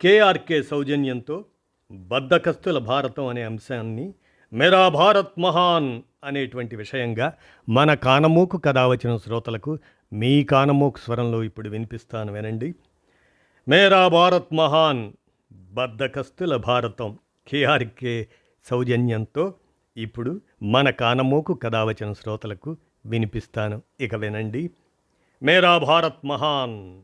KRK సౌజన్యంతో బద్దకస్తుల భారతం అనే అంశాన్ని మెరా భారత్ మహాన్ అనేటువంటి విషయంగా మన కానమూకు కథ వచ్చిన శ్రోతలకు మీ కానమూకు స్వరంలో ఇప్పుడు వినిపిస్తాను వినండి. మేరా భారత్ మహాన్ బద్దకస్తుల భారతం కేఆర్కే సౌజన్యంతో ఇప్పుడు మన కానమూకు కథావచన శ్రోతలకు వినిపిస్తాను. ఇక వినండి. మేరా భారత్ మహాన్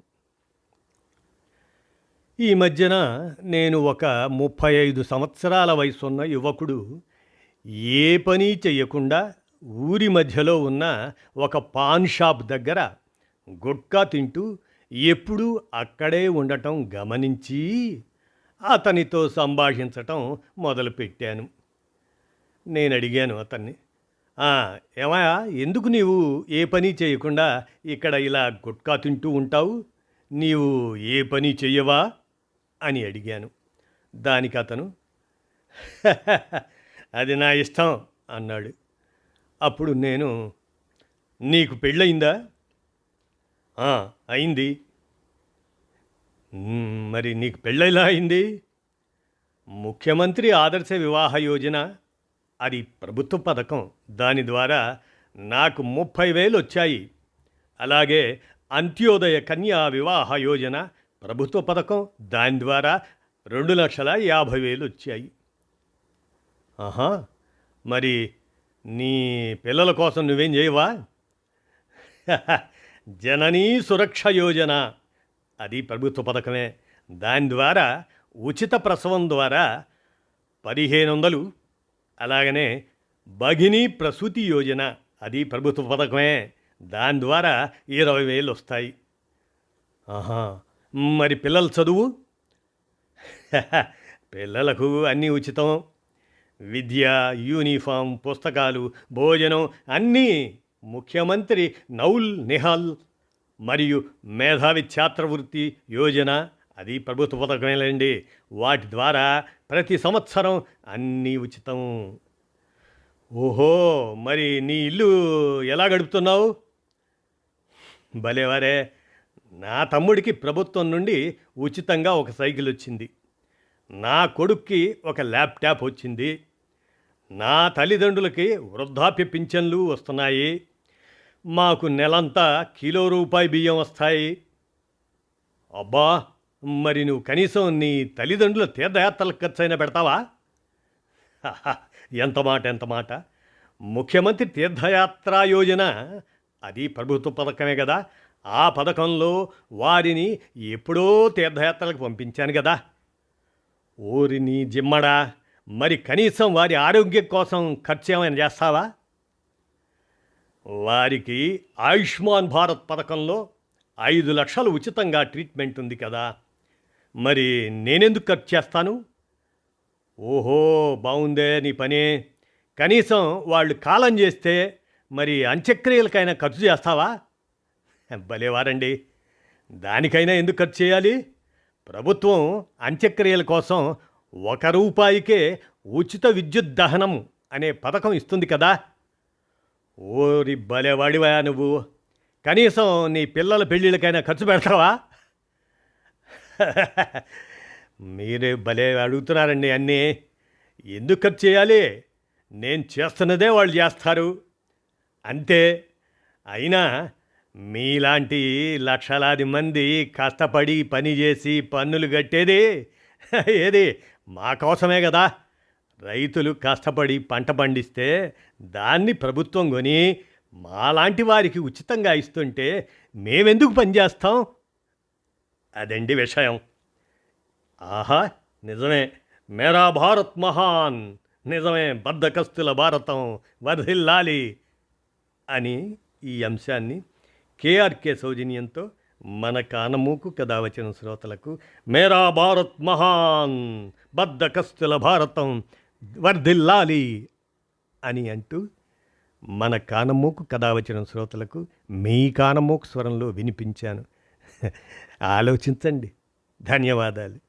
ఈ మధ్యన నేను ఒక ముప్పై ఐదు సంవత్సరాల వయసున్న యువకుడు ఏ పని చెయ్యకుండా ఊరి మధ్యలో ఉన్న ఒక పాన్ షాప్ దగ్గర గుట్కా తింటూ ఎప్పుడూ అక్కడే ఉండటం గమనించి అతనితో సంభాషించటం మొదలుపెట్టాను. నేను అడిగాను అతన్ని ఏమయా ఎందుకు నీవు ఏ పని చేయకుండా ఇక్కడ ఇలా గుట్కా తింటూ ఉంటావు? నీవు ఏ పని చెయ్యవా? అని అడిగాను. దానికి అతను అది నా ఇష్టం అన్నాడు. అప్పుడు నేను నీకు పెళ్ళయిందా? అయింది. మరి నీకు పెళ్ళైలా అయింది? ముఖ్యమంత్రి ఆదర్శ వివాహ యోజన అది ప్రభుత్వ పథకం. దాని ద్వారా నాకు ముప్పై వేలు వచ్చాయి అలాగే అంత్యోదయ కన్యా వివాహ యోజన ప్రభుత్వ పథకం దాని ద్వారా రెండు లక్షల యాభై వేలు వచ్చాయి. ఆహా మరి నీ పిల్లల కోసం నువ్వేం చేయవా? జననీ సురక్ష యోజన. అది ప్రభుత్వ పథకమే. దాని ద్వారా ఉచిత ప్రసవం ద్వారా పదిహేను వందలు అలాగనే భగిని ప్రసూతి యోజన. అది ప్రభుత్వ పథకమే. దాని ద్వారా ఇరవై వేలు వస్తాయి. ఆహా మరి పిల్లల చదువు? పిల్లలకు అన్నీ ఉచితం. విద్య యూనిఫామ్ పుస్తకాలు భోజనం అన్నీ ముఖ్యమంత్రి నౌల్ నిహాల్ మరియు మేధావి ఛాత్రవృత్తి యోజన. అది ప్రభుత్వ పథకమేలండి. వాటి ద్వారా ప్రతి సంవత్సరం అన్నీ ఉచితం. ఓహో మరి నీ ఇల్లు ఎలా గడుపుతున్నావు? భలేవారే. నా తమ్ముడికి ప్రభుత్వం నుండి ఉచితంగా ఒక సైకిల్ వచ్చింది. నా కొడుక్కి ఒక ల్యాప్టాప్ వచ్చింది. నా తల్లిదండ్రులకి వృద్ధాప్య పింఛన్లు వస్తున్నాయి. మాకు నెలంతా కిలో రూపాయి బియ్యం వస్తాయి. అబ్బా మరి నువ్వు కనీసం నీ తల్లిదండ్రుల తీర్థయాత్రలకు ఖర్చైనా పెడతావా? ఎంత మాట ఎంత మాట. ముఖ్యమంత్రి తీర్థయాత్ర యోజన అది ప్రభుత్వ పథకమే కదా. ఆ పథకంలో వారిని ఎప్పుడో తీర్థయాత్రలకు పంపించాను కదా ఓరిని జిమ్మడా మరి కనీసం వారి ఆరోగ్యం కోసం ఖర్చు ఏమైనా చేస్తావా? వారికి ఆయుష్మాన్ భారత్ పథకంలో ఐదు లక్షలు ఉచితంగా ట్రీట్మెంట్ ఉంది కదా. మరి నేనెందుకు ఖర్చు చేస్తాను? ఓహో బాగుందే నీ పని. కనీసం వాళ్ళు కాలం చేస్తే మరి అంత్యక్రియలకైనా ఖర్చు చేస్తావా? భలేవారండి. దానికైనా ఎందుకు ఖర్చు చేయాలి? ప్రభుత్వం అంత్యక్రియల కోసం ఒక రూపాయికే ఉచిత విద్యుత్ దహనం అనే పథకం ఇస్తుంది కదా. ఓరి భలేవాడివా నువ్వు. కనీసం నీ పిల్లల పెళ్ళిళ్ళకైనా ఖర్చు పెడతావా? మీరే భలే అడుగుతున్నారండి అన్నీ. ఎందుకు ఖర్చు చేయాలి? నేను చేస్తున్నదే వాళ్ళు చేస్తారు. అంతే. అయినా మీలాంటి లక్షలాది మంది కష్టపడి పని చేసి పన్నులు కట్టేది ఏది? మా కోసమే కదా. రైతులు కష్టపడి పంట పండిస్తే దాన్ని ప్రభుత్వం కొని మాలాంటి వారికి ఉచితంగా ఇస్తుంటే మేమెందుకు పనిచేస్తాం అదండి విషయం. ఆహా నిజమే. మేరా భారత్ మహాన్. నిజమే బద్దకస్తుల భారతం వర్ధిల్లాలి అని ఈ అంశాన్ని కేఆర్కే సౌజన్యంతో మన కానమూకు కథా వచ్చిన శ్రోతలకు మేరా భారత్ మహాన్ బద్దకస్తుల భారతం వర్ధిల్లాలి అని అంటూ మన కానమూకు కథా వచ్చిన శ్రోతలకు మీ కానమూకు స్వరంలో వినిపించాను. ఆలోచించండి. ధన్యవాదాలు.